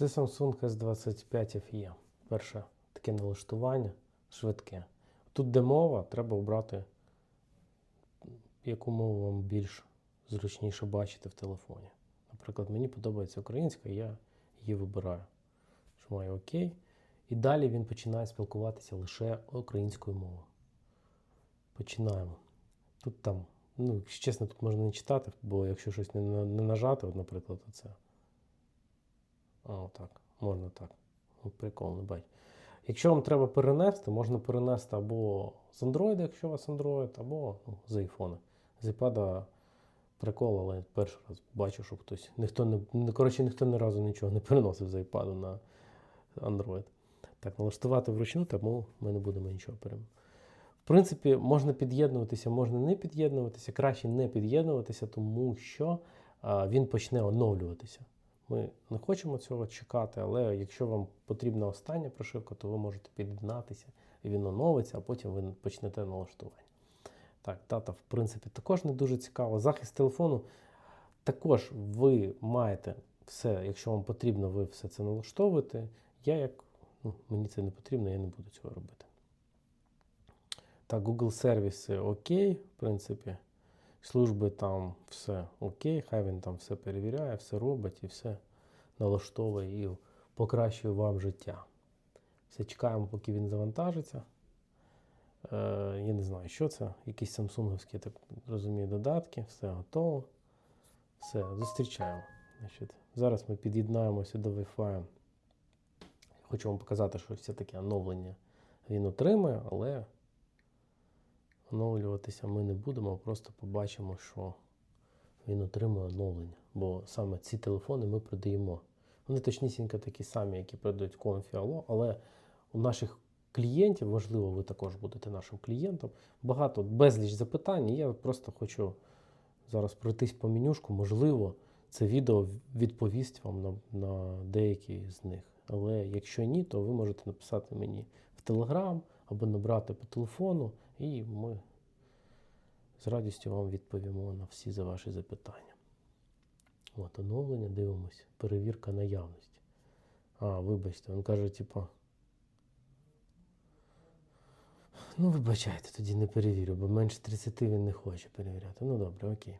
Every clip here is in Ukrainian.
Це Samsung S25 FE. Перше таке налаштування швидке. Тут, де мова, треба обрати, яку мову вам більш зручніше бачити в телефоні. Наприклад, мені подобається українська, я її вибираю. Нажимаю ОК. І далі він починає спілкуватися лише українською мовою. Починаємо. Тут там, ну, якщо чесно, тут можна не читати, бо якщо щось не, не нажати, от, наприклад, оце. А, отак. Можна так. Ну, Прикол, не бать. Якщо вам треба перенести, можна перенести або з Android, якщо у вас Android, або ну, з iPhone. З iPad прикол, але перший раз бачу, що хтось. Ніхто не, не коротше, ніхто ні разу нічого не переносив з iPad на Android. Так, налаштувати вручну, тому ми не будемо нічого перем. В принципі, можна під'єднуватися, можна не під'єднуватися. Краще не під'єднуватися, тому що а, він почне оновлюватися. Ми не хочемо цього чекати, але якщо вам потрібна остання прошивка, то ви можете під'єднатися, і він оновиться, а потім ви почнете налаштування. Так, дата, в принципі, також не дуже цікаво. Захист телефону також ви маєте все, якщо вам потрібно, ви все це налаштовуєте. Я як ну, мені це не потрібно, я не буду цього робити. Так, Google сервіси окей, в принципі. Служби там все окей, хай він там все перевіряє, все робить і все налаштовує і покращує вам життя. Все чекаємо, поки він завантажиться. Е, я не знаю, що це. Якісь самсунговські, так розумію, додатки, все готово. Все, зустрічаємо. Значить, зараз ми під'єднаємося до Wi-Fi. Хочу вам показати, що все-таки оновлення він отримує, але оновлюватися ми не будемо, просто побачимо, що він отримує оновлення. Бо саме ці телефони ми продаємо. Вони точнісінько такі самі, які продають Comfy але у наших клієнтів, важливо, ви також будете нашим клієнтом, багато безліч запитань. і Я просто хочу зараз пройтись по менюшку. Можливо, це відео відповість вам на, на деякі з них. Але якщо ні, то ви можете написати мені в Телеграм або набрати по телефону, і ми з радістю вам відповімо на всі за ваші запитання. От, оновлення, дивимось. Перевірка наявності. А, вибачте, він каже, типа. Ну, вибачайте, тоді не перевірю, бо менше 30 він не хоче перевіряти. Ну добре, окей.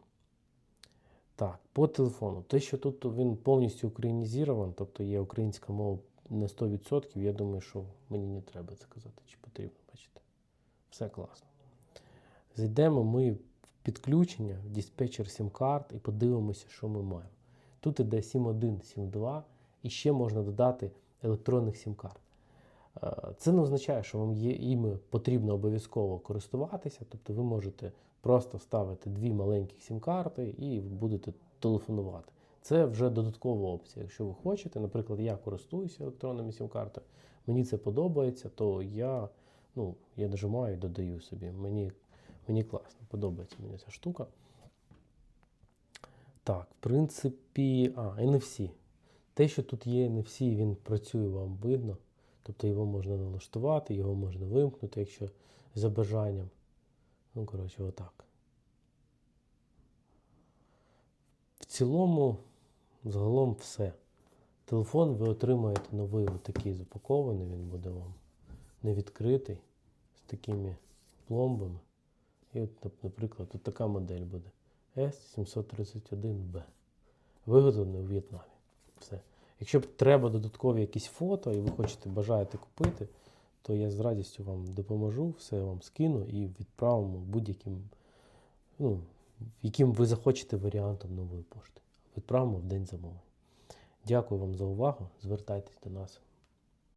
Так, по телефону. Те, що тут він повністю українізований, тобто є українська мова на 100%, я думаю, що мені не треба це казати, чи потрібно, бачите. Все класно. Зайдемо ми в підключення, в диспетчер сім-карт і подивимося, що ми маємо. Тут іде 7.1, 7.2 і ще можна додати електронних сім-карт. Е, Це не означає, що вам є іми потрібно обов'язково користуватися. Тобто ви можете просто ставити дві маленьких сім-карти і будете телефонувати. Це вже додаткова опція. Якщо ви хочете, наприклад, я користуюся електронними сім-картами, мені це подобається, то я, ну, я нажимаю і додаю собі. Мені, мені класно, подобається мені ця штука. Так, в принципі, а, NFC. Те, що тут є NFC, він працює, вам видно. Тобто його можна налаштувати, його можна вимкнути, якщо за бажанням. Ну, коротше, отак. В цілому, загалом все. Телефон ви отримаєте новий отакий запакований, він буде вам не відкритий, з такими пломбами. І от, наприклад, от така модель буде S731B. Виготовлений у В'єтнамі. Все. Якщо треба додаткові якісь фото і ви хочете бажаєте купити, то я з радістю вам допоможу, все вам скину і відправимо будь-яким, ну, яким ви захочете варіантом нової пошти. Відправимо в день замовлення. Дякую вам за увагу. Звертайтесь до нас